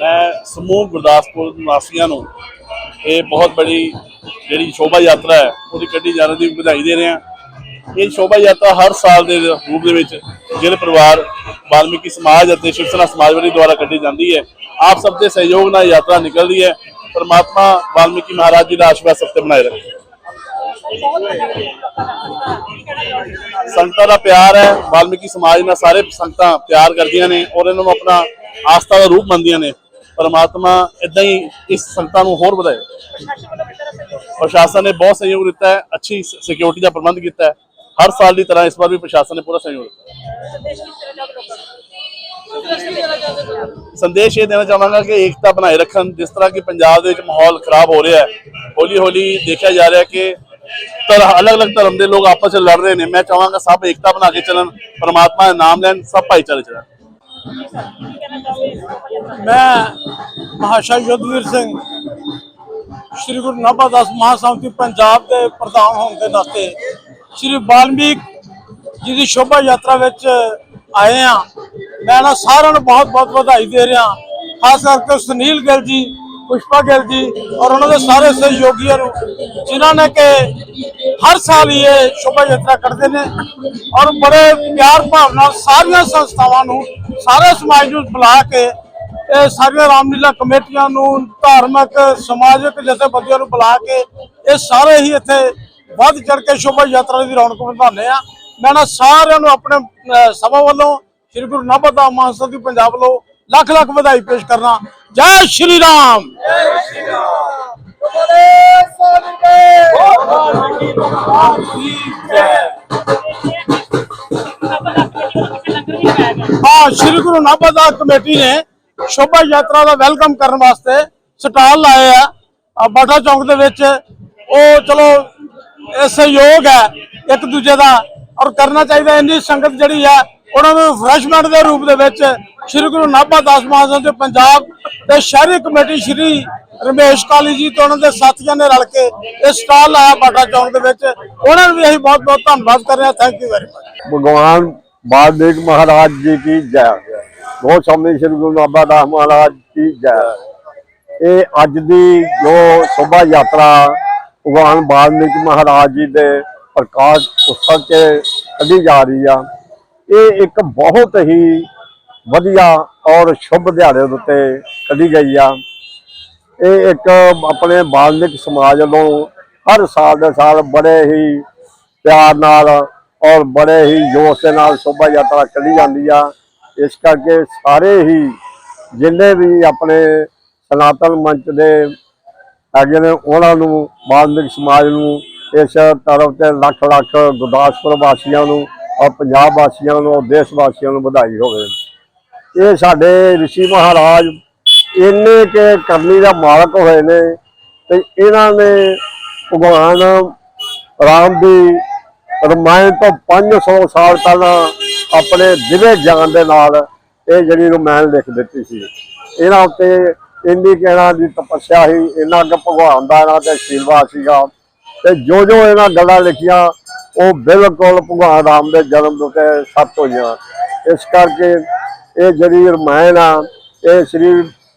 ਮੈਂ ਸਮੂਹ ਗੁਰਦਾਸਪੁਰ ਨਿਵਾਸੀਆਂ ਨੂੰ ਇਹ ਬਹੁਤ ਬੜੀ ਜਿਹੜੀ ਸ਼ੋਭਾ ਯਾਤਰਾ ਹੈ, ਉਹਦੀ ਕੱਢੀ ਜਾਣ ਦੀ ਵਧਾਈ ਦੇ ਰਿਹਾ। ਇਹ ਸ਼ੋਭਾ ਯਾਤਰਾ ਹਰ ਸਾਲ ਦੇ ਰੂਪ ਦੇ ਵਿੱਚ ਜਿਹੜੇ ਪਰਿਵਾਰ, ਵਾਲਮੀਕੀ ਸਮਾਜ ਅਤੇ ਸ਼ਿਵ ਸੈਨਾ ਸਮਾਜ ਵਾਲੀ ਦੁਆਰਾ ਕੱਢੀ ਜਾਂਦੀ ਹੈ, ਆਪ ਸਭ ਦੇ ਸਹਿਯੋਗ ਨਾਲ ਯਾਤਰਾ ਨਿਕਲਦੀ ਹੈ। ਪਰਮਾਤਮਾ ਵਾਲਮੀਕੀ ਮਹਾਰਾਜ ਜੀ ਦਾ ਆਸ਼ੀਰਵਾਦ ਸਭ ਤੇ ਬਣਾਏ ਰੱਖੇ। ਸੰਗਤਾਂ ਦਾ ਪਿਆਰ ਹੈ, ਵਾਲਮੀਕੀ ਸਮਾਜ ਨਾਲ ਸਾਰੇ ਸੰਗਤਾਂ ਪਿਆਰ ਕਰਦੀਆਂ ਨੇ ਔਰ ਇਹਨਾਂ ਨੂੰ ਆਪਣਾ ਆਸਥਾ ਦਾ ਰੂਪ ਮੰਨਦੀਆਂ ਨੇ। ਪਰਮਾਤਮਾ ਇਦਾਂ ਹੀ ਇਸ ਸੰਗਤਾਂ ਨੂੰ ਹੋਰ ਵਧਾਏ। ਪ੍ਰਸ਼ਾਸਨ ਨੇ ਬਹੁਤ ਸਹਿਯੋਗ ਦਿੱਤਾ ਹੈ, ਅੱਛੀ ਸਿਕਿਉਰਿਟੀ ਦਾ ਪ੍ਰਬੰਧ ਕੀਤਾ ਹੈ। ਹਰ ਸਾਲ ਦੀ ਤਰ੍ਹਾਂ ਇਸ ਵਾਰ ਵੀ ਪ੍ਰਸ਼ਾਸਨ ਨੇ ਪੂਰਾ ਸਹਿਯੋਗ ਦਿੱਤਾ। ਸੰਦੇਸ਼ ਇਹ ਦੇਣਾ ਚਾਹਾਂਗਾ ਕਿ ਏਕਤਾ ਬਣਾਏ ਰੱਖਣ, ਜਿਸ ਤਰ੍ਹਾਂ ਕਿ ਪੰਜਾਬ ਦੇ ਵਿੱਚ ਮਾਹੌਲ ਖਰਾਬ ਹੋ ਰਿਹਾ ਹੈ। ਹੌਲੀ ਹੌਲੀ ਦੇਖਿਆ ਜਾ ਰਿਹਾ ਕਿ ਤਰ ਅਲੱਗ-ਅਲੱਗ ਧਰਮ ਦੇ ਲੋਕ ਆਪਸ ਵਿੱਚ ਲੜ ਰਹੇ ਨੇ। ਮੈਂ ਚਾਹਾਂਗਾ ਸਭ ਏਕਤਾ ਬਣਾ ਕੇ ਚੱਲਣ, ਪਰਮਾਤਮਾ ਦਾ ਨਾਮ ਲੈਣ, ਸਭ ਭਾਈਚਾਰੇ ਚੱਲਣ ਮੈਂ ਮਹਾਸ਼ਾ ਯੁੱਧਵੀਰ ਸਿੰਘ, ਸ਼੍ਰੀ ਗੁਰੂ ਨਾਭਾਦਾਸ ਮਹਾਸੰਗਤੀ ਪੰਜਾਬ ਦੇ ਪ੍ਰਧਾਨ ਹੋਣ ਦੇ ਨਾਤੇ ਸ਼੍ਰੀ ਵਾਲਮੀਕ ਜੀ ਦੀ ਸ਼ੋਭਾ ਯਾਤਰਾ ਵਿੱਚ ਆਏ ਆ ਮੈਂ ਨਾ ਸਾਰਿਆਂ ਨੂੰ ਬਹੁਤ ਬਹੁਤ ਵਧਾਈ ਦੇ ਰਿਹਾ। ਖਾਸ ਕਰਕੇ ਸੁਨੀਲ ਗਿੱਲ ਜੀ ਪੁਸ਼ਪਾ ਗਿੱਲ ਜੀ ਔਰ ਉਹਨਾਂ ਦੇ ਸਾਰੇ ਸਹਿਯੋਗੀਆਂ ਨੂੰ, ਜਿਨ੍ਹਾਂ ਨੇ ਕਿ ਹਰ ਸਾਲ ਹੀ ਇਹ ਸ਼ੋਭਾ ਯਾਤਰਾ ਕੱਢਦੇ ਨੇ ਔਰ ਬੜੇ ਪਿਆਰ ਭਾਵ ਨਾਲ ਸਾਰੀਆਂ ਸੰਸਥਾਵਾਂ ਨੂੰ, ਸਾਰੇ ਸਮਾਜ ਨੂੰ ਬੁਲਾ ਕੇ ਇਹ ਸਾਰੀਆਂ ਰਾਮਲੀਲਾ ਕਮੇਟੀਆਂ ਨੂੰ, ਧਾਰਮਿਕ, ਸਮਾਜਿਕ ਜਥੇਬੰਦੀਆਂ ਨੂੰ ਬੁਲਾ ਕੇ ਇਹ ਸਾਰੇ ਹੀ ਇੱਥੇ ਵੱਧ ਚੜ ਕੇ ਸ਼ੋਭਾ ਯਾਤਰਾ ਦੀ ਰੌਣਕ ਵਧਾਉਂਦੇ ਆ। ਮੈਂ ਨਾ ਸਾਰਿਆਂ ਨੂੰ ਆਪਣੇ ਸਭਾ ਵੱਲੋਂ ਸ੍ਰੀ ਗੁਰੂ ਨਾਭਾ ਮਹਾਂਸਾ ਦੀ ਪੰਜਾਬ ਵੱਲੋਂ ਲੱਖ ਲੱਖ ਵਧਾਈ ਪੇਸ਼ ਕਰਨਾ। ਜੈ ਸ਼੍ਰੀ ਰਾਮ। ਹਾਂ, ਸ੍ਰੀ ਗੁਰੂ ਨਾਭਾ ਕਮੇਟੀ ਨੇ ਸ਼ੋਭਾ ਯਾਤਰਾ ਦਾ ਵੈਲਕਮ ਕਰਨ ਵਾਸਤੇ ਸਟਾਲ ਲਾਏ ਆ। ਆ, ਬਾਟਾ ਚੌਂਕ ਦੇ ਵਿੱਚ ਉਹ ਚਲੋ ਇਹ ਸਹਿਯੋਗ ਹੈ ਇੱਕ ਦੂਜੇ ਦਾ ਔਰ ਕਰਨਾ ਚਾਹੀਦਾ ਇੰਨੀ ਸੰਗਤ ਜਿਹੜੀ ਹੈ ਉਹਨਾਂ ਨੂੰ ਰਿਫਰੈਸ਼ਮੈਂਟ ਦੇ ਰੂਪ ਦੇ ਵਿੱਚ ਸ਼੍ਰੀ ਗੁਰੂ ਨਾਭਾ ਦਾਸ ਮਹਾਰਾਜ ਤੇ ਪੰਜਾਬ ਤੇ ਸ਼ਹਿਰੀ ਕਮੇਟੀ ਸ਼੍ਰੀ ਰਮੇਸ਼ ਕਾਲੀ ਜੀ ਤੇ ਉਹਨਾਂ ਦੇ ਸਾਥੀਆਂ ਨੇ ਰਲ ਕੇ ਇਹ ਸਟਾਲ ਲਾਇਆ ਬਾਟਾ ਚੌਂਕ ਦੇ ਵਿੱਚ। ਉਹਨਾਂ ਨੂੰ ਵੀ ਅਸੀਂ ਬਹੁਤ ਬਹੁਤ ਧੰਨਵਾਦ ਕਰ ਰਹੇ ਹਾਂ। ਥੈਂਕ ਯੂ ਵੈਰੀ ਮਚ ਭਗਵਾਨ ਬਾਦੇਕ ਮਹਾਰਾਜ ਜੀ ਕੀ ਜੈ। ਬਹੁਤ ਸਾਹਮਣੇ ਸ਼੍ਰੀ ਗੁਰੂ ਨਾਭਾ ਦਾਸ ਮਹਾਰਾਜ ਕੀ ਜੈ। ਇਹ ਅੱਜ ਦੀ ਜੋ ਸੋਭਾ ਯਾਤਰਾ ਭਗਵਾਨ ਬਾਦੇਕ ਮਹਾਰਾਜ ਜੀ ਦੇ ਪ੍ਰਕਾਸ਼ ਉਤਸਵ ਤੇ ਕੱਢੀ ਜਾ ਰਹੀ ਆ। ਇਹ ਇੱਕ ਬਹੁਤ ਹੀ ਵਧੀਆ ਔਰ ਸ਼ੁਭ ਦਿਹਾੜੇ ਦੇ ਉੱਤੇ ਕੱਢੀ ਗਈ ਆ। ਇਹ ਇੱਕ ਆਪਣੇ ਵਾਲਮੀਕ ਸਮਾਜ ਵੱਲੋਂ ਹਰ ਸਾਲ ਦੇ ਸਾਲ ਬੜੇ ਹੀ ਪਿਆਰ ਨਾਲ ਔਰ ਬੜੇ ਹੀ ਜੋਸ਼ ਦੇ ਨਾਲ ਸ਼ੋਭਾ ਯਾਤਰਾ ਕੱਢੀ ਜਾਂਦੀ ਆ। ਇਸ ਕਰਕੇ ਸਾਰੇ ਹੀ ਜਿੰਨੇ ਵੀ ਆਪਣੇ ਸਨਾਤਨ ਮੰਚ ਦੇ ਹੈਗੇ ਨੇ, ਉਹਨਾਂ ਨੂੰ ਵਾਲਮੀਕ ਸਮਾਜ ਨੂੰ ਇਸ ਤਰਫ ਤੇ ਲੱਖ ਲੱਖ ਗੁਰਦਾਸਪੁਰ ਵਾਸੀਆਂ ਨੂੰ ਔਰ ਪੰਜਾਬ ਵਾਸੀਆਂ ਨੂੰ ਔਰ ਦੇਸ਼ ਵਾਸੀਆਂ ਨੂੰ ਵਧਾਈ ਹੋਵੇ। ਇਹ ਸਾਡੇ ਰਿਸ਼ੀ ਮਹਾਰਾਜ ਇੰਨੇ ਕੇ ਕਰਨੀ ਦਾ ਮਾਲਕ ਹੋਏ ਨੇ ਤੇ ਇਹਨਾਂ ਨੇ ਭਗਵਾਨ ਰਾਮ ਦੀ ਰਮਾਇਣ ਤੋਂ 500 ਸਾਲ ਪਹਿਲਾਂ ਆਪਣੇ ਦਿਵੇ ਜਾਨ ਦੇ ਨਾਲ ਇਹ ਜਿਹੜੀ ਰਮਾਇਣ ਲਿਖ ਦਿੱਤੀ ਸੀ। ਇਹਨਾਂ ਉੱਤੇ ਇੰਨੀ ਕਹਿਣਾ ਦੀ ਤਪੱਸਿਆ ਸੀ ਇਹਨਾਂ ਅੱਗੇ ਭਗਵਾਨ ਦਾ ਇਹਨਾਂ ਤੇ ਆਸ਼ੀਰਵਾਦ ਸੀਗਾ ਤੇ ਜੋ ਜੋ ਇਹਨਾਂ ਗੱਲਾਂ ਲਿਖੀਆਂ ਉਹ ਬਿਲਕੁਲ ਭਗਵਾਨ ਰਾਮ ਦੇ ਜਨਮ ਦੇ ਉੱਤੇ ਸੱਤ ਹੋਈਆਂ। ਇਸ ਕਰਕੇ ਇਹ ਜਿਹੜੀ ਰਮਾਇਣ ਆ, ਇਹ ਸ੍ਰੀ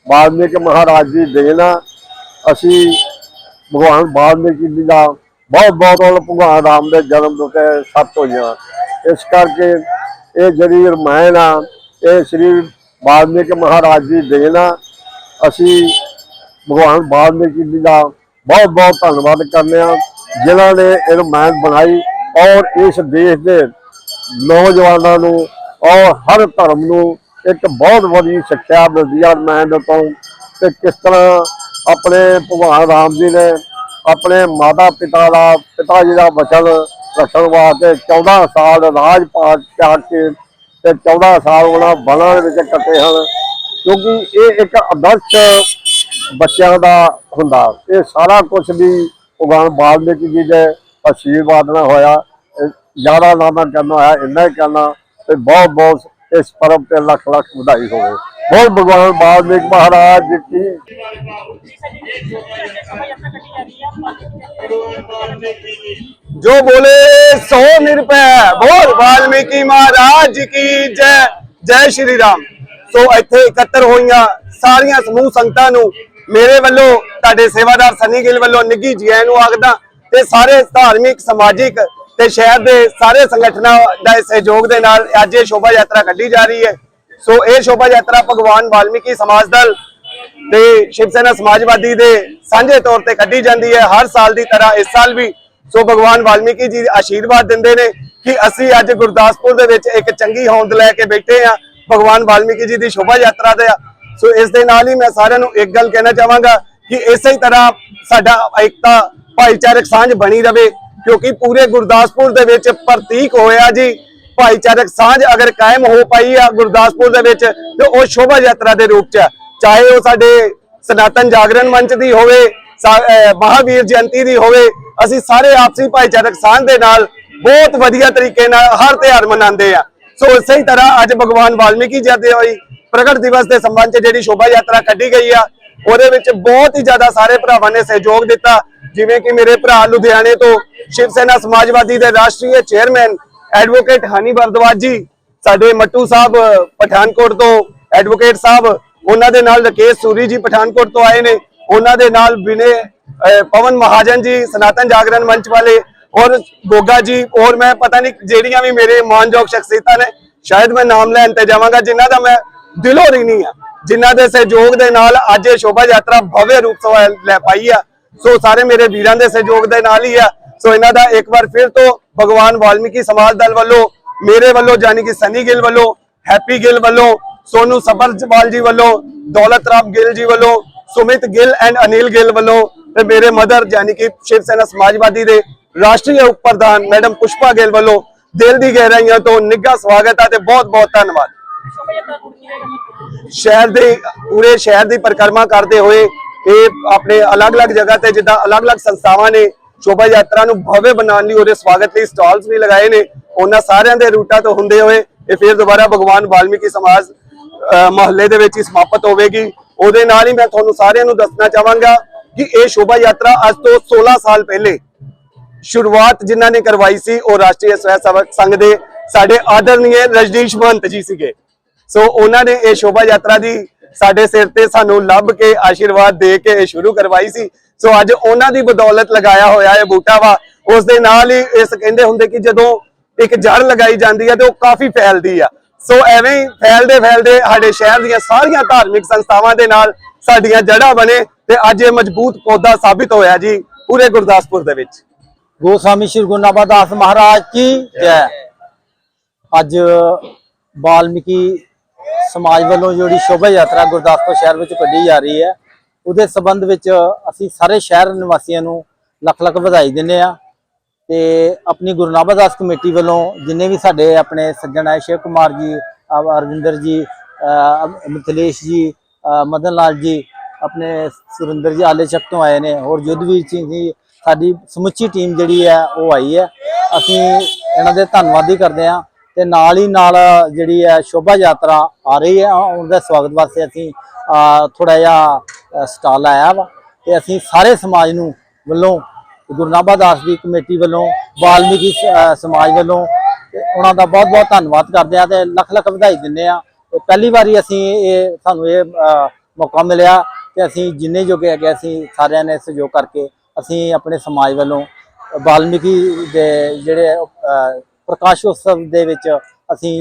ਵਾਲਮੀਕ ਮਹਾਰਾਜ ਜੀ ਦੇਣ ਆ। ਅਸੀਂ ਭਗਵਾਨ ਵਾਲਮੀਕੀ ਜੀ ਦਾ ਬਹੁਤ ਬਹੁਤ ਭਗਵਾਨ ਰਾਮ ਦੇ ਜਨਮ ਤੋਂ ਉੱਤੇ ਸੱਤ ਹੋਈਆਂ। ਇਸ ਕਰਕੇ ਇਹ ਜਿਹੜੀ ਰਮਾਇਣ ਆ, ਇਹ ਸ੍ਰੀ ਵਾਲਮੀਕ ਮਹਾਰਾਜ ਜੀ ਦੇਣ ਅਸੀਂ ਭਗਵਾਨ ਵਾਲਮੀਕੀ ਜੀ ਦਾ ਬਹੁਤ ਬਹੁਤ ਧੰਨਵਾਦ ਕਰਨੇ ਆ। ਜਿਨ੍ਹਾਂ ਨੇ ਇਹ ਰਮਾਇਣ ਬਣਾਈ ਔਰ ਇਸ ਦੇਸ਼ ਦੇ ਨੌਜਵਾਨਾਂ ਨੂੰ ਔਰ ਹਰ ਧਰਮ ਨੂੰ ਇੱਕ ਬਹੁਤ ਵਧੀਆ ਸਿੱਖਿਆ ਮਿਲਦੀ ਹੈ ਮੈਂ ਤੋਂ। ਤੇ ਕਿਸ ਤਰ੍ਹਾਂ ਆਪਣੇ ਭਗਵਾਨ ਰਾਮ ਜੀ ਨੇ ਆਪਣੇ ਮਾਤਾ ਪਿਤਾ ਦਾ, ਪਿਤਾ ਜੀ ਦਾ ਵਚਨ ਰੱਖਣ ਵਾਸਤੇ 14 ਸਾਲ ਰਾਜ ਪਾਠ ਤਿਆਗ ਕੇ ਤੇ 14 ਸਾਲ ਉਹਨਾਂ ਬਨਾਂ ਦੇ ਵਿੱਚ ਕੱਟੇ ਹਨ, ਕਿਉਂਕਿ ਇਹ ਇੱਕ ਆਦਰਸ਼ ਬੱਚਿਆਂ ਦਾ ਹੁੰਦਾ। ਇਹ ਸਾਰਾ ਕੁਝ ਵੀ ਭਗਵਾਨ ਵਾਲਮੀਕੀ ਜੀ ਦੇ ਆਸ਼ੀਰਵਾਦ ਨਾਲ ਹੋਇਆ ਇਹ ਜ਼ਿਆਦਾ ਨਾ ਮੈਂ ਕਰਨਾ ਹੋਇਆ ਇੰਨਾ ਹੀ ਕਰਨਾ ਤੇ ਬਹੁਤ ਬਹੁਤ ਇਸ ਪਰਬ ਤੇ ਲੱਖ ਲੱਖ ਵਧਾਈ ਹੋਵੇ बोल भगवान वाल्मीकि महाराज की जो बोले सो ਨਿਰਭੈ ਬੋਲ ਵਾਲਮੀਕੀ ਮਹਾਰਾਜ ਕੀ ਜੈ ਜੈ ਸ਼੍ਰੀ ਰਾਮ ਸੋ ਇੱਥੇ ਇਕੱਤਰ ਹੋਈਆਂ ਸਾਰੀਆਂ ਸਮੂਹ ਸੰਗਤਾਂ ਨੂੰ ਮੇਰੇ ਵੱਲੋਂ ਤੁਹਾਡੇ ਸੇਵਾਦਾਰ ਸਨੀ ਗਿੱਲ ਵੱਲੋਂ ਨਿੱਘੀ ਜੀ ਆਇਆਂ ਨੂੰ ਆਖਦਾ ਤੇ ਸਾਰੇ ਧਾਰਮਿਕ, ਸਮਾਜਿਕ ਤੇ ਸ਼ਹਿਰ ਦੇ ਸਾਰੇ ਸੰਗਠਨਾਂ ਦਾ ਸਹਿਯੋਗ ਦੇ ਨਾਲ ਅੱਜ ਇਹ ਸ਼ੋਭਾ ਯਾਤਰਾ ਕੱਢੀ ਜਾ ਰਹੀ ਹੈ। ਸੋ ਇਹ ਸ਼ੋਭਾ ਯਾਤਰਾ ਭਗਵਾਨ ਵਾਲਮੀਕੀ ਸਮਾਜ ਦਲ ਤੇ ਸ਼ਿਵ ਸੈਨਾ ਸਮਾਜਵਾਦੀ ਦੇ ਸਾਂਝੇ ਤੌਰ ਤੇ ਕੱਢੀ ਜਾਂਦੀ ਹੈ ਹਰ ਸਾਲ ਦੀ ਤਰ੍ਹਾਂ ਇਸ ਸਾਲ ਵੀ। ਸੋ ਭਗਵਾਨ ਵਾਲਮੀਕੀ ਜੀ ਆਸ਼ੀਰਵਾਦ ਦਿੰਦੇ ਨੇ ਕਿ ਅਸੀਂ ਅੱਜ ਗੁਰਦਾਸਪੁਰ ਦੇ ਵਿੱਚ ਇੱਕ ਚੰਗੀ ਹੋਂਦ ਲੈ ਕੇ ਬੈਠੇ ਆ ਭਗਵਾਨ ਵਾਲਮੀਕੀ ਜੀ ਦੀ ਸ਼ੋਭਾ ਯਾਤਰਾ ਦੇ ਸੋ ਇਸ ਦੇ ਨਾਲ ਹੀ ਮੈਂ ਸਾਰਿਆਂ ਨੂੰ ਇੱਕ ਗੱਲ ਕਹਿਣਾ ਚਾਹਾਂਗਾ ਕਿ ਇਸੇ ਤਰ੍ਹਾਂ ਸਾਡਾ ਏਕਤਾ ਭਾਈਚਾਰਕ ਸਾਂਝ ਬਣੀ ਰਵੇ, ਕਿਉਂਕਿ ਪੂਰੇ ਗੁਰਦਾਸਪੁਰ ਦੇ ਵਿੱਚ ਪ੍ਰਤੀਕ ਹੋਇਆ ਜੀ। ਭਾਈਚਾਰਕ ਸਾਂਝ ਅਗਰ ਕਾਇਮ ਹੋ ਪਾਈ ਆ ਗੁਰਦਾਸਪੁਰ ਦੇ ਵਿੱਚ, ਤੇ ਉਹ ਸ਼ੋਭਾ ਯਾਤਰਾ ਦੇ ਰੂਪ ਚ ਚਾਹੇ ਉਹ ਸਾਡੇ ਸਨਾਤਨ ਜਾਗਰਣ ਮੰਚ ਦੀ ਹੋਵੇ, ਸਾ- ਅਹ, ਮਹਾਵੀਰ ਜਯੰਤੀ ਦੀ ਹੋਵੇ, ਅਸੀਂ ਸਾਰੇ ਆਪਸੀ ਭਾਈਚਾਰਕ ਸਾਂਝ ਦੇ ਨਾਲ ਬਹੁਤ ਵਧੀਆ ਤਰੀਕੇ ਨਾਲ ਹਰ ਤਿਉਹਾਰ ਮਨਾਉਂਦੇ ਆ। ਸੋ ਇਸੇ ਹੀ ਤਰ੍ਹਾਂ ਅੱਜ ਭਗਵਾਨ ਵਾਲਮੀਕੀ ਜੀ ਹੋਈ ਪ੍ਰਗਟ ਦਿਵਸ ਦੇ ਸੰਬੰਧ ਚ ਜਿਹੜੀ ਸ਼ੋਭਾ ਯਾਤਰਾ ਕੱਢੀ ਗਈ ਆ, ਉਹਦੇ ਵਿੱਚ ਬਹੁਤ ਹੀ ਜ਼ਿਆਦਾ ਸਾਰੇ ਭਰਾਵਾਂ ਨੇ ਸਹਿਯੋਗ ਦਿੱਤਾ। ਜਿਵੇਂ ਕਿ ਮੇਰੇ ਭਰਾ ਲੁਧਿਆਣੇ ਤੋਂ ਸ਼ਿਵ ਸੈਨਾ ਸਮਾਜਵਾਦੀ ਦੇ ਰਾਸ਼ਟਰੀ ਚੇਅਰਮੈਨ ਐਡਵੋਕੇਟ ਹਨੀ ਵਰਦਵਾਜ ਜੀ, ਸਾਡੇ ਮੱਟੂ ਸਾਹਿਬ ਪਠਾਨਕੋਟ ਤੋਂ ਐਡਵੋਕੇਟ ਸਾਹਿਬ, ਉਹਨਾਂ ਦੇ ਨਾਲ ਰਕੇਸ਼ ਸੂਰੀ ਜੀ ਪਠਾਨਕੋਟ ਤੋਂ ਆਏ ਨੇ। ਉਹਨਾਂ ਦੇ ਨਾਲ ਵਿਨੇ ਪਵਨ ਮਹਾਜਨ ਜੀ, ਸਨਾਤਨ ਜਾਗਰਣ ਮੰਚ ਵਾਲੇ ਔਰ ਗੋਗਾ ਜੀ ਔਰ ਮੈਂ ਪਤਾ ਨਹੀਂ ਜਿਹੜੀਆਂ ਵੀ ਮੇਰੇ ਮਾਨਯੋਗ ਸ਼ਖਸੀਅਤਾਂ ਨੇ, ਸ਼ਾਇਦ ਮੈਂ ਨਾਮ ਲੈਣ ਤੇ ਜਾਵਾਂਗਾ, ਜਿਨ੍ਹਾਂ ਦਾ ਮੈਂ ਦਿਲੋਂ ਰਿਣੀ ਆ, ਜਿਨ੍ਹਾਂ ਦੇ ਸਹਿਯੋਗ ਦੇ ਨਾਲ ਅੱਜ ਇਹ ਸ਼ੋਭਾ ਯਾਤਰਾ ਭਵਯ ਰੂਪ ਸਵਾ ਲੈ ਪਾਈ ਆ। ਸੋ ਸਾਰੇ ਮੇਰੇ ਵੀਰਾਂ ਦੇ ਸਹਿਯੋਗ ਦੇ ਨਾਲ ਹੀ ਆ। ਸੋ ਇਹਨਾਂ ਦਾ ਇੱਕ ਵਾਰ ਫਿਰ ਤੋਂ ਭਗਵਾਨ ਵਾਲਮੀਕੀ ਸਮਾਜ ਦਲ ਵੱਲੋਂ, ਮੇਰੇ ਵੱਲੋਂ ਜਾਨੀ ਕਿ ਸਨੀ ਗਿੱਲ ਵੱਲੋਂ, ਹੈਪੀ ਗਿੱਲ ਵੱਲੋਂ, ਸੋਨੂ ਸਬਰਜਵਾਲ ਜੀ ਵੱਲੋਂ, ਦੌਲਤ ਰਾਮ ਗਿੱਲ ਜੀ ਵੱਲੋਂ, ਸੁਮਿਤ ਗਿੱਲ ਐਂਡ ਅਨਿਲ ਗਿੱਲ ਵੱਲੋਂ ਤੇ ਮੇਰੇ ਮਦਰ ਜਾਨੀ ਕਿ ਸ਼ਿਵ ਸੈਨਾ ਸਮਾਜਵਾਦੀ ਦੇ ਰਾਸ਼ਟਰੀ ਉਪ ਪ੍ਰਧਾਨ ਮੈਡਮ ਪੁਸ਼ਪਾ ਗਿੱਲ ਵੱਲੋਂ ਦਿਲ ਦੀ ਗਹਿਰਾਈਆਂ ਤੋਂ ਨਿੱਘਾ ਸਵਾਗਤ ਹੈ ਤੇ ਬਹੁਤ ਬਹੁਤ ਧੰਨਵਾਦ। ਸ਼ਹਿਰ ਦੇ, ਪੂਰੇ ਸ਼ਹਿਰ ਦੀ ਪਰਿਕਰਮਾ ਕਰਦੇ ਹੋਏ ਇਹ ਆਪਣੇ ਅਲੱਗ-ਅਲੱਗ ਜਗ੍ਹਾ ਤੇ ਜਿੱਦਾਂ ਅਲੱਗ-ਅਲੱਗ ਸੰਸਥਾਵਾਂ ਨੇ ਸ਼ੋਭਾ ਯਾਤਰਾ ਨੂੰ ਭਵਯ ਬਣਾਉਣ ਲਈ ਉਹਦੇ ਸਵਾਗਤ ਲਈ ਸਟਾਲਸ ਵੀ ਲਗਾਏ ਨੇ। ਉਹਨਾਂ ਸਾਰਿਆਂ ਦੇ ਰੂਟਾਂ ਤੋਂ ਹੁੰਦੇ ਹੋਏ ਇਹ ਫਿਰ ਦੁਬਾਰਾ ਭਗਵਾਨ ਵਾਲਮੀਕੀ ਸਮਾਜ ਮਹੱਲੇ ਦੇ ਵਿੱਚ ਹੀ ਸਮਾਪਤ ਹੋਵੇਗੀ। ਉਹਦੇ ਨਾਲ ਹੀ ਮੈਂ ਤੁਹਾਨੂੰ ਸਾਰਿਆਂ ਨੂੰ ਦੱਸਣਾ ਚਾਹਾਂਗਾ ਕਿ ਇਹ ਸ਼ੋਭਾ ਯਾਤਰਾ ਅੱਜ ਤੋਂ 16 ਸਾਲ ਪਹਿਲੇ ਸ਼ੁਰੂਆਤ ਜਿਨ੍ਹਾਂ ਨੇ ਕਰਵਾਈ ਸੀ, ਉਹ ਰਾਸ਼ਟਰੀ ਸਵੈ ਸੇਵਕ ਸੰਘ ਦੇ ਸਾਡੇ ਆਦਰਨੀय ਰਜਨੀਸ਼ ਮਹੰਤ ਜੀ ਸੀਗੇ। ਸੋ ਉਹਨਾਂ ਨੇ ਇਹ ਸ਼ੋਭਾ ਯਾਤਰਾ ਦੀ ਸਾਡੇ ਸਿਰ ਤੇ ਸਾਨੂੰ ਲੱਭ ਕੇ ਆਸ਼ੀਰਵਾਦ ਦੇ ਕੇ ਇਹ ਸ਼ੁਰੂ ਕਰਵਾਈ ਸੀ। ਸੋ ਅੱਜ ਉਹਨਾਂ ਦੀ ਬਦੌਲਤ ਲਗਾਇਆ ਹੋਇਆ ਇਹ ਬੂਟਾ ਵਾ, ਉਸ ਦੇ ਨਾਲ ਹੀ ਇਸ ਕਹਿੰਦੇ ਹੁੰਦੇ ਕਿ ਜਦੋਂ ਇੱਕ ਜੜ ਲਗਾਈ ਜਾਂਦੀ ਹੈ ਤੇ ਉਹ ਕਾਫੀ ਫੈਲਦੀ ਆ। ਸੋ ਐਵੇਂ ਹੀ ਫੈਲਦੇ ਫੈਲਦੇ ਸਾਡੇ ਸ਼ਹਿਰ ਦੀਆਂ ਸਾਰੀਆਂ ਧਾਰਮਿਕ ਸੰਸਥਾਵਾਂ ਦੇ ਨਾਲ ਸਾਡੀਆਂ ਜੜ੍ਹਾਂ ਬਣੇ ਤੇ ਅੱਜ ਇਹ ਮਜ਼ਬੂਤ ਪੌਦਾ ਸਾਬਿਤ ਹੋਇਆ ਜੀ ਪੂਰੇ ਗੁਰਦਾਸਪੁਰ ਦੇ ਵਿੱਚ। ਗੋਸਵਾਮੀ ਸ਼੍ਰੀ ਗੁਰੂ ਨਾਨਕ ਦਾਸ ਮਹਾਰਾਜ ਕੀ ਜੈ। ਅੱਜ ਵਾਲਮੀਕੀ ਸਮਾਜ ਵੱਲੋਂ ਜਿਹੜੀ ਸ਼ੋਭਾ ਯਾਤਰਾ ਗੁਰਦਾਸਪੁਰ ਸ਼ਹਿਰ ਵਿੱਚ ਕੱਢੀ ਜਾ ਰਹੀ ਹੈ, ਉਹਦੇ ਸਬੰਧ ਵਿੱਚ ਅਸੀਂ ਸਾਰੇ ਸ਼ਹਿਰ ਨਿਵਾਸੀਆਂ ਨੂੰ ਲੱਖ ਲੱਖ ਵਧਾਈ ਦਿੰਦੇ ਆ ਤੇ ਆਪਣੀ ਗੁਰੂ ਨਾਨਕ ਦਾਸ ਕਮੇਟੀ ਵੱਲੋਂ ਜਿੰਨੇ ਵੀ ਸਾਡੇ ਆਪਣੇ ਸੱਜਣ ਹੈ ਸ਼ਿਵ ਕੁਮਾਰ ਜੀ ਅਰਵਿੰਦਰ ਜੀ ਮਿਥਲੇਸ਼ ਜੀ ਮਦਨ ਲਾਲ ਜੀ, ਆਪਣੇ ਸੁਰਿੰਦਰ ਜੀ ਆਲੇ ਚੱਕ ਤੋਂ ਆਏ ਨੇ, ਹੋਰ ਯੁੱਧਵੀਰ ਸਿੰਘ ਜੀ, ਸਾਡੀ ਸਮੁੱਚੀ ਟੀਮ ਜਿਹੜੀ ਹੈ, ਉਹ ਆਈ ਹੈ। ਅਸੀਂ ਇਹਨਾਂ ਦੇ ਧੰਨਵਾਦੀ ਕਰਦੇ ਹਾਂ। ਤੇ ਨਾਲ ਹੀ ਨਾਲ ਜਿਹੜੀ ਹੈ ਸ਼ੋਭਾ ਯਾਤਰਾ ਆ ਰਹੀ ਹੈ। ਉਹਦਾ ਸਵਾਗਤ ਵਾਸਤੇ ਅਸੀਂ ਥੋੜਾ ਜਿਹਾ ਸਟਾਲ ਆਇਆ ਵਾ ਤੇ ਅਸੀਂ ਸਾਰੇ ਸਮਾਜ ਨੂੰ ਵੱਲੋਂ, ਗੁਰੂ ਨਾਨਕ ਦਾਸ ਦੀ ਕਮੇਟੀ ਵੱਲੋਂ, ਵਾਲਮੀਕੀ ਸਮਾਜ ਵੱਲੋਂ ਉਹਨਾਂ ਦਾ ਬਹੁਤ ਬਹੁਤ ਧੰਨਵਾਦ ਕਰਦੇ ਆ ਤੇ ਲੱਖ ਲੱਖ ਵਧਾਈ ਦਿੰਦੇ ਆ ਤੇ ਪਹਿਲੀ ਵਾਰੀ ਅਸੀਂ ਇਹ, ਸਾਨੂੰ ਇਹ ਮੌਕਾ ਮਿਲਿਆ ਤੇ ਅਸੀਂ ਜਿੰਨੇ ਜੋਗੇ ਹੈਗੇ ਅਸੀਂ ਸਾਰਿਆਂ ਨੇ ਸਹਿਯੋਗ ਕਰਕੇ ਅਸੀਂ ਆਪਣੇ ਸਮਾਜ ਵੱਲੋਂ ਵਾਲਮੀਕੀ ਦੇ ਜਿਹੜੇ ਪ੍ਰਕਾਸ਼ ਉਤਸਵ ਦੇ ਵਿੱਚ ਅਸੀਂ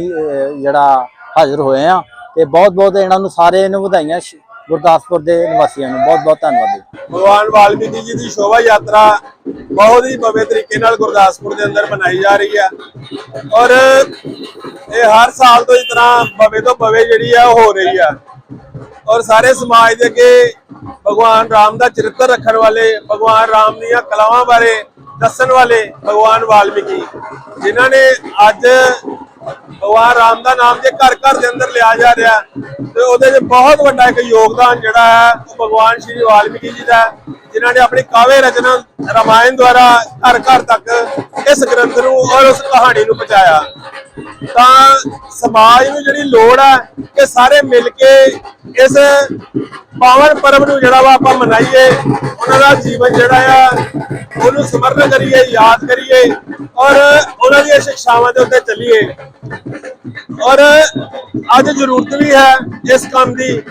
ਜਿਹੜਾ ਹਾਜ਼ਰ ਹੋਏ ਆ ਤੇ ਬਹੁਤ ਬਹੁਤ ਇਹਨਾਂ ਨੂੰ ਸਾਰੇ ਨੂੰ ਵਧਾਈਆਂ ਗੁਰਦਾਸਪੁਰ ਦੇ ਨਿਵਾਸੀਆਂ ਨੂੰ। ਬਹੁਤ ਬਹੁਤ ਧੰਨਵਾਦ ਜੀ। ਭਗਵਾਨ ਵਾਲਮੀਕੀ ਜੀ ਦੀ ਸ਼ੋਭਾ ਯਾਤਰਾ ਬਹੁਤ ਹੀ ਭਵੇ ਤਰੀਕੇ ਨਾਲ ਗੁਰਦਾਸਪੁਰ ਦੇ ਅੰਦਰ ਮਨਾਈ ਜਾ ਰਹੀ ਹੈ। ਔਰ ਇਹ ਹਰ ਸਾਲ ਤੋਂ ਇਸ ਤਰ੍ਹਾਂ ਭਵੇ ਤੋਂ ਭਵੇ ਜਿਹੜੀ ਆ ਹੋ ਰਹੀ ਆ। ਔਰ ਸਾਰੇ ਸਮਾਜ ਦੇ ਅੱਗੇ ਭਗਵਾਨ ਰਾਮ ਦਾ ਚਰਿੱਤਰ ਰੱਖਣ ਵਾਲੇ ਭਗਵਾਨ ਰਾਮ ਦੀਆਂ ਕਲਾਵਾਂ ਬਾਰੇ ਦੱਸਣ ਵਾਲੇ ਭਗਵਾਨ ਵਾਲਮੀਕੀ ਜਿਨ੍ਹਾਂ ਨੇ ਅੱਜ ਭਗਵਾਨ ਰਾਮ ਦਾ ਨਾਮ ਜੇ ਘਰ ਘਰ ਦੇ ਅੰਦਰ ਲਿਆ ਜਾ ਰਿਹਾ ਤੇ ਉਹਦੇ 'ਚ ਬਹੁਤ ਵੱਡਾ ਇੱਕ ਯੋਗਦਾਨ ਜਿਹੜਾ ਹੈ ਉਹ ਭਗਵਾਨ ਸ਼੍ਰੀ ਵਾਲਮੀਕੀ ਜੀ ਦਾ ਹੈ, ਜਿਨ੍ਹਾਂ ਨੇ ਆਪਣੀ ਕਾਵਿ ਰਚਨਾ ਰਾਮਾਇਣ ਦੁਆਰਾ ਘਰ ਘਰ ਤੱਕ ਇਸ ਗ੍ਰੰਥ ਨੂੰ ਔਰ ਉਸ ਕਹਾਣੀ ਨੂੰ ਪਹੁੰਚਾਇਆ। ਤਾਂ ਸਮਾਜ ਨੂੰ ਜਿਹੜੀ ਲੋੜ ਹੈ ਕਿ ਸਾਰੇ ਮਿਲ ਕੇ ਇਸ ਪਾਵਨ ਪਰਬ ਨੂੰ ਜਿਹੜਾ ਵਾ ਆਪਾਂ ਮਨਾਈਏ, ਉਹਨਾਂ ਦਾ ਜੀਵਨ ਜਿਹੜਾ ਆ, ਉਹਨੂੰ ਸਮਰਨ ਕਰੀਏ, ਯਾਦ ਕਰੀਏ ਔਰ ਉਹਨਾਂ ਦੀਆਂ ਸਿੱਖਿਆਵਾਂ ਦੇ ਉੱਤੇ ਚੱਲੀਏ। ਔਰ ਅੱਜ ਜ਼ਰੂਰਤ ਵੀ ਹੈ ਇਸ ਕੰਮ ਦੀ,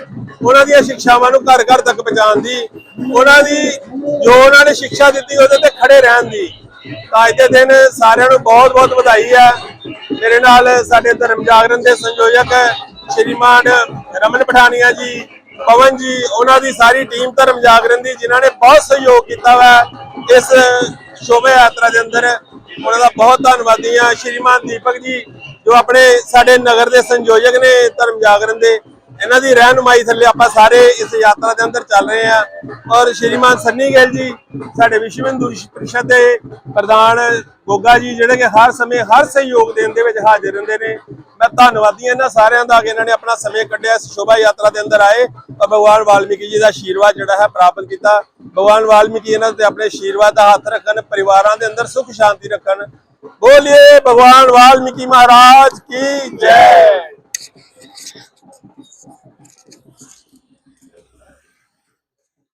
ਉਹਨਾਂ ਦੀਆਂ ਸਿੱਖਿਆਵਾਂ ਨੂੰ ਘਰ ਘਰ ਤੱਕ ਪਹੁੰਚਾਉਣ ਦੀ, ਉਹਨਾਂ ਦੀ ਜੋ ਉਹਨਾਂ ਨੇ ਸਿੱਖਿਆ ਦਿੱਤੀ ਉਹਦੇ ਤੇ ਖੜੇ ਰਹਿਣ ਦੀ। ਤਾਂ ਅੱਜ ਦੇ ਦਿਨ ਸਾਰਿਆਂ ਨੂੰ ਬਹੁਤ ਬਹੁਤ ਵਧਾਈ ਹੈ ਮੇਰੇ ਨਾਲ ਸਾਡੇ ਧਰਮ ਜਾਗਰਣ ਦੇ ਸੰਯੋਜਕ ਸ਼੍ਰੀਮਾਨ ਰਮਨ ਪਠਾਨੀਆ ਜੀ, ਪਵਨ ਜੀ, ਉਹਨਾਂ ਦੀ ਸਾਰੀ ਟੀਮ ਧਰਮ ਜਾਗਰਣ ਦੀ, ਜਿਨ੍ਹਾਂ ਨੇ ਬਹੁਤ ਸਹਿਯੋਗ ਕੀਤਾ ਵਾ ਇਸ ਸ਼ੋਭਾ ਯਾਤਰਾ ਦੇ ਅੰਦਰ। ਉਹਨਾਂ ਦਾ ਬਹੁਤ ਧੰਨਵਾਦੀ ਹਾਂ। ਸ਼੍ਰੀਮਾਨ ਦੀਪਕ ਜੀ, ਜੋ ਆਪਣੇ ਸਾਡੇ ਨਗਰ ਦੇ ਸੰਯੋਜਕ ਨੇ ਧਰਮ ਜਾਗਰਣ ਦੇ ਇਹਨਾਂ ਦੀ ਰਹਿਨੁਮਾਈ ਥੱਲੇ ਆਪਾਂ ਸਾਰੇ ਇਸ ਯਾਤਰਾ ਦੇ ਅੰਦਰ ਚੱਲ ਰਹੇ ਹਾਂ। ਔਰ ਸ਼੍ਰੀਮਾਨ ਸੰਨੀ ਗਿੱਲ ਜੀ, ਸਾਡੇ ਵਿਸ਼ਵ ਹਿੰਦੂ ਪਰਿਸ਼ਦ ਦੇ ਪ੍ਰਧਾਨ ਗੋਗਾ ਜੀ, ਜਿਹੜੇ ਕਿ ਹਰ ਸਮੇਂ ਹਰ ਸਹਿਯੋਗ ਦੇਣ ਦੇ ਵਿੱਚ ਹਾਜ਼ਰ ਰਹਿੰਦੇ ਨੇ। ਮੈਂ ਧੰਨਵਾਦੀ ਹਾਂ ਇਹਨਾਂ ਸਾਰਿਆਂ ਦਾ ਕਿ ਇਹਨਾਂ ਨੇ ਆਪਣਾ ਸਮੇਂ ਕੱਢਿਆ ਇਸ ਸ਼ੋਭਾ ਯਾਤਰਾ ਦੇ ਅੰਦਰ ਆਏ। ਔਰ ਭਗਵਾਨ ਵਾਲਮੀਕੀ ਜੀ ਦਾ ਆਸ਼ੀਰਵਾਦ ਜਿਹੜਾ ਹੈ ਪ੍ਰਾਪਤ ਕੀਤਾ। ਭਗਵਾਨ ਵਾਲਮੀਕੀ ਇਹਨਾਂ ਤੇ ਆਪਣੇ ਆਸ਼ੀਰਵਾਦ ਦਾ ਹੱਥ ਰੱਖਣ, ਪਰਿਵਾਰਾਂ ਦੇ ਅੰਦਰ ਸੁਖ ਸ਼ਾਂਤੀ ਰੱਖਣ। ਬੋਲੀਏ ਭਗਵਾਨ ਵਾਲਮੀਕੀ ਮਹਾਰਾਜ ਕੀ ਜੈ!